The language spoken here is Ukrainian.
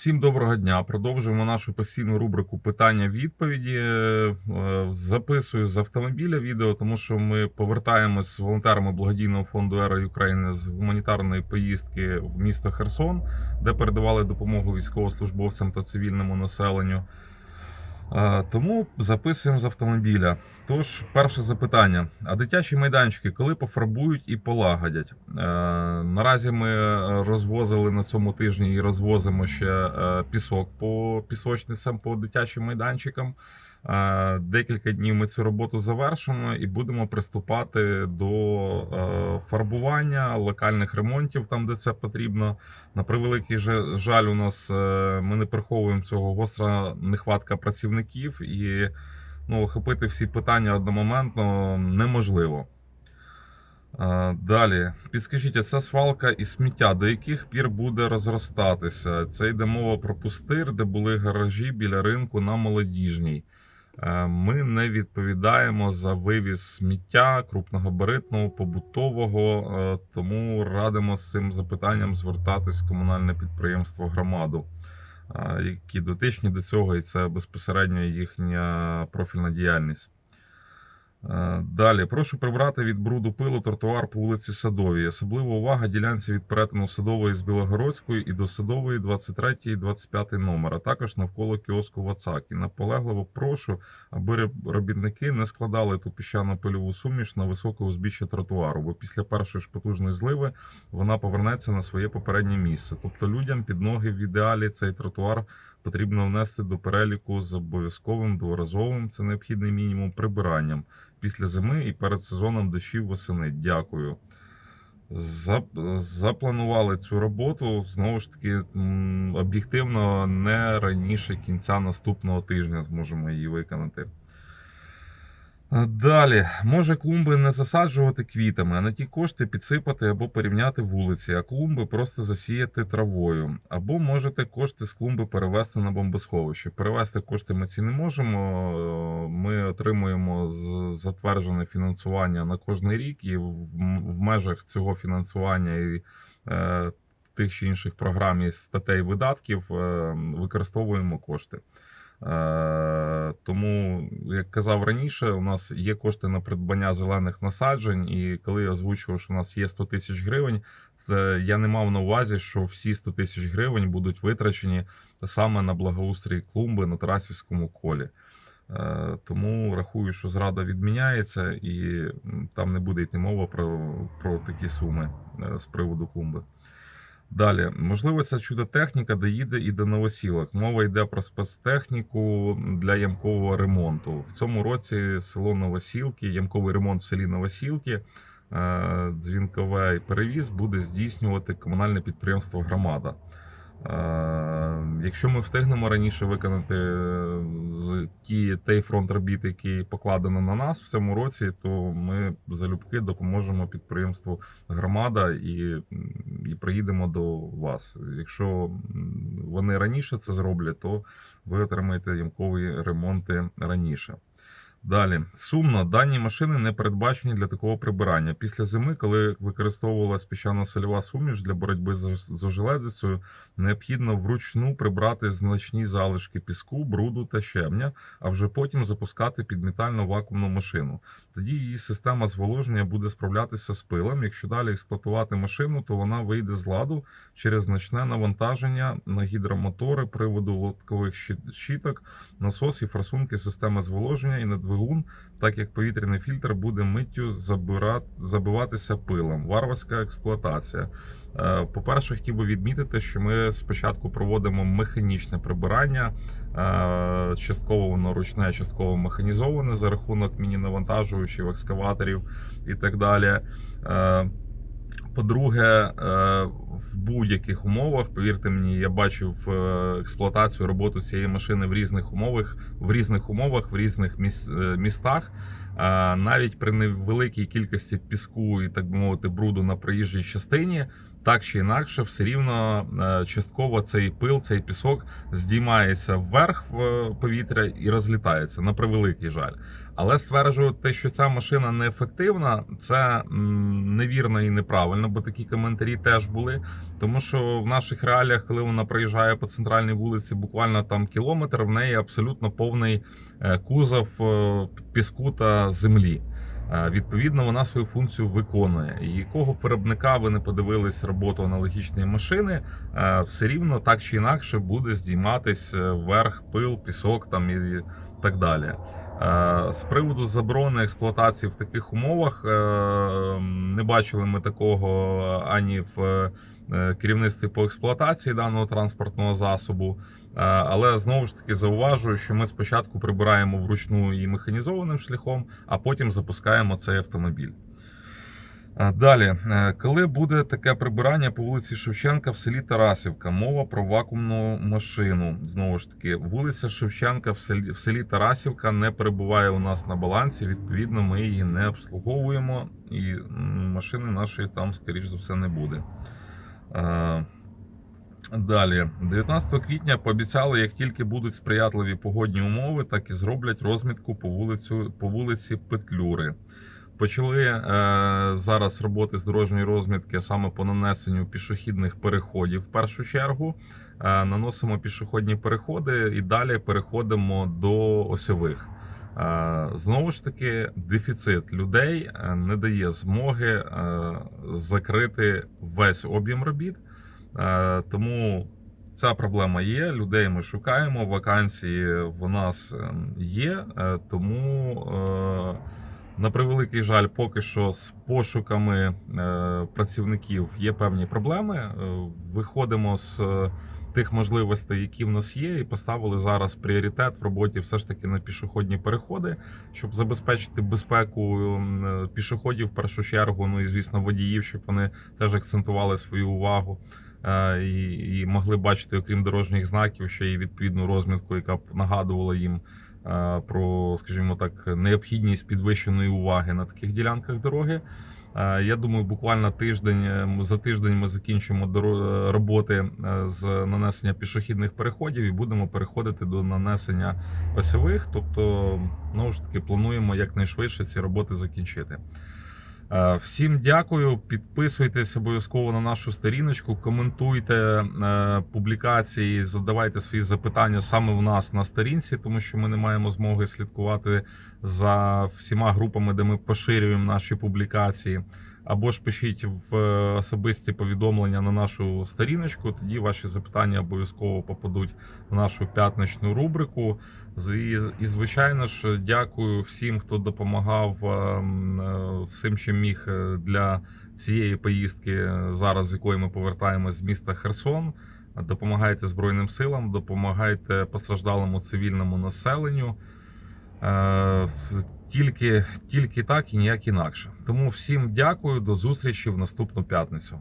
Всім доброго дня. Продовжуємо нашу постійну рубрику питання-відповіді. Е, Записую з автомобіля відео, тому що ми повертаємось з волонтерами благодійного фонду Ера України з гуманітарної поїздки в місто Херсон, де передавали допомогу військовослужбовцям та цивільному населенню. Е, Тому записуємо з автомобіля. Тож, перше запитання: а дитячі майданчики коли пофарбують і полагодять? Е, Наразі ми розвозили на цьому тижні і розвозимо ще е, пісок по пісочницям, по дитячим майданчикам. Е, Декілька днів ми цю роботу завершимо і будемо приступати до е, фарбування локальних ремонтів там, де це потрібно. На превеликий жаль, у нас е, ми не приховуємо цього гостра нехватка працівників, і ну, охопити всі питання одномоментно неможливо. Далі, підскажіть, ця свалка і сміття до яких пір буде розростатися? Це йде мова про пустир, де були гаражі біля ринку на молодіжній. Е, Ми не відповідаємо за вивіз сміття крупногабаритного, побутового, е, тому радимо з цим запитанням звертатись в комунальне підприємство громаду, е, які дотичні до цього, і це безпосередньо їхня профільна діяльність. Е, Далі, прошу прибрати від бруду пилу тротуар по вулиці Садовій. Особлива увага ділянці від перетину Садової з Білогородської і до Садової 23 і 25 номер, а також навколо кіоску Вацак. І наполегливо прошу, аби роб- робітники не складали ту піщано пильову суміш на високе узбіччя тротуару, бо після першої ж потужної зливи вона повернеться на своє попереднє місце. Тобто людям під ноги в ідеалі цей тротуар потрібно внести до переліку з обов'язковим дворазовим, це необхідний мінімум, прибиранням після зими і перед сезоном дощів восени. Дякую. Запланували цю роботу знову ж таки об'єктивно не раніше кінця наступного тижня зможемо її виконати. Далі, може клумби не засаджувати квітами, а на ті кошти підсипати або порівняти вулиці, а клумби просто засіяти травою. Або можете кошти з клумби перевести на бомбосховище. Перевести кошти ми ці не можемо. Ми отримуємо затверджене фінансування на кожний рік, і в, межах цього фінансування і е, тих чи інших програм і статей видатків е, використовуємо кошти. Е, Тому, як казав раніше, у нас є кошти на придбання зелених насаджень, і коли я озвучував, що у нас є 100 тисяч гривень, це я не мав на увазі, що всі 100 тисяч гривень будуть витрачені саме на благоустрій клумби на Тарасівському колі. Е, Тому рахую, що зрада відміняється, і там не буде йти мова про, про такі суми е, з приводу клумби. Далі, можливо, ця чудо-техніка доїде і до новосілок. Мова йде про спецтехніку для ямкового ремонту. В цьому році село Новосілки, ямковий ремонт в селі Новосілки, е, дзвінковий перевіз буде здійснювати комунальне підприємство Громада. Е, Якщо ми встигнемо раніше виконати е, з ті той фронт робіт, який покладено на нас в цьому році, то ми залюбки допоможемо підприємству громада і, і приїдемо до вас. Якщо вони раніше це зроблять, то ви отримаєте ямкові ремонти раніше. Далі сумно, дані машини не передбачені для такого прибирання. Після зими, коли використовувалась піщано-сольова суміш для боротьби з ожеледицею, необхідно вручну прибрати значні залишки піску, бруду та щебня, а вже потім запускати підмітально вакуумну машину. Тоді її система зволоження буде справлятися з пилом. Якщо далі експлуатувати машину, то вона вийде з ладу через значне навантаження на гідромотори, приводу лоткових щит- щиток, насос і форсунки системи зволоження і на двигун, так як повітряний фільтр буде миттю забиватися пилом. Варварська експлуатація. Е, По-перше, хотів би відмітити, що ми спочатку проводимо механічне прибирання, е, частково воно ручне, частково механізоване за рахунок міні-навантажувачів, екскаваторів і так далі. По-друге, е, в будь-яких умовах, повірте мені, я бачив е, експлуатацію роботу цієї машини в різних умовах, в різних умовах, в різних е, містах. Навіть при невеликій кількості піску і так би мовити бруду на проїжджій частині так чи інакше, все рівно е, частково цей пил, цей пісок здіймається вверх в е, повітря і розлітається на превеликий жаль. Але стверджувати, що ця машина неефективна, це невірно і неправильно, бо такі коментарі теж були. Тому що в наших реаліях, коли вона проїжджає по центральній вулиці, буквально там кілометр, в неї абсолютно повний е, кузов піску та землі. Е, Відповідно, вона свою функцію виконує. І якого б виробника ви не подивились роботу аналогічної машини, е, все рівно так чи інакше буде здійматись е, вверх пил, пісок там і так далі. Е, З приводу заборони експлуатації в таких умовах е, не бачили ми такого ані в е, керівництві по експлуатації даного транспортного засобу. Але знову ж таки зауважую, що ми спочатку прибираємо вручну і механізованим шляхом, а потім запускаємо цей автомобіль. Е, Далі, Е, коли буде таке прибирання по вулиці Шевченка в селі Тарасівка, мова про вакуумну машину. Знову ж таки, вулиця Шевченка в селі, в селі Тарасівка не перебуває у нас на балансі. Відповідно, ми її не обслуговуємо, і машини нашої там, скоріш за все, не буде. Е, Далі, 19 квітня пообіцяли, як тільки будуть сприятливі погодні умови, так і зроблять розмітку по вулицю по вулиці Петлюри. Почали е, зараз роботи з дорожньої розмітки саме по нанесенню пішохідних переходів. В першу чергу е, наносимо пішохідні переходи і далі переходимо до осьових. Е, Знову ж таки, дефіцит людей е, не дає змоги е, закрити весь об'єм робіт. Е, Тому ця проблема є. Людей ми шукаємо. Вакансії в нас ем, є. е, Тому, е, на превеликий жаль, поки що з пошуками е, працівників є певні проблеми. Е, Виходимо з е, тих можливостей, які в нас є, і поставили зараз пріоритет в роботі все ж таки на пішохідні переходи, щоб забезпечити безпеку пішоходів в першу чергу. Ну і звісно, водіїв, щоб вони теж акцентували свою увагу і, і могли бачити, окрім дорожніх знаків, ще й відповідну розмітку, яка б нагадувала їм про, скажімо так, необхідність підвищеної уваги на таких ділянках дороги. Е, Я думаю, буквально тиждень е, за тиждень ми закінчимо е, роботи е, з нанесення пішохідних переходів і будемо переходити до нанесення осьових. Тобто, знову ж таки, плануємо якнайшвидше ці роботи закінчити. Е, Всім дякую. Підписуйтесь обов'язково на нашу сторіночку, коментуйте е, публікації, задавайте свої запитання саме в нас на сторінці, тому що ми не маємо змоги слідкувати за всіма групами, де ми поширюємо наші публікації. Або ж пишіть в е, особисті повідомлення на нашу сторіночку. Тоді ваші запитання обов'язково попадуть в нашу п'ятничну рубрику. І, звичайно ж, дякую всім, хто допомагав ем, е, всім, чим міг е, для цієї поїздки, е, зараз з якої ми повертаємось з міста Херсон. Допомагайте Збройним силам, допомагайте постраждалому цивільному населенню. Тільки, тільки так і ніяк інакше. Тому всім дякую, до зустрічі в наступну п'ятницю.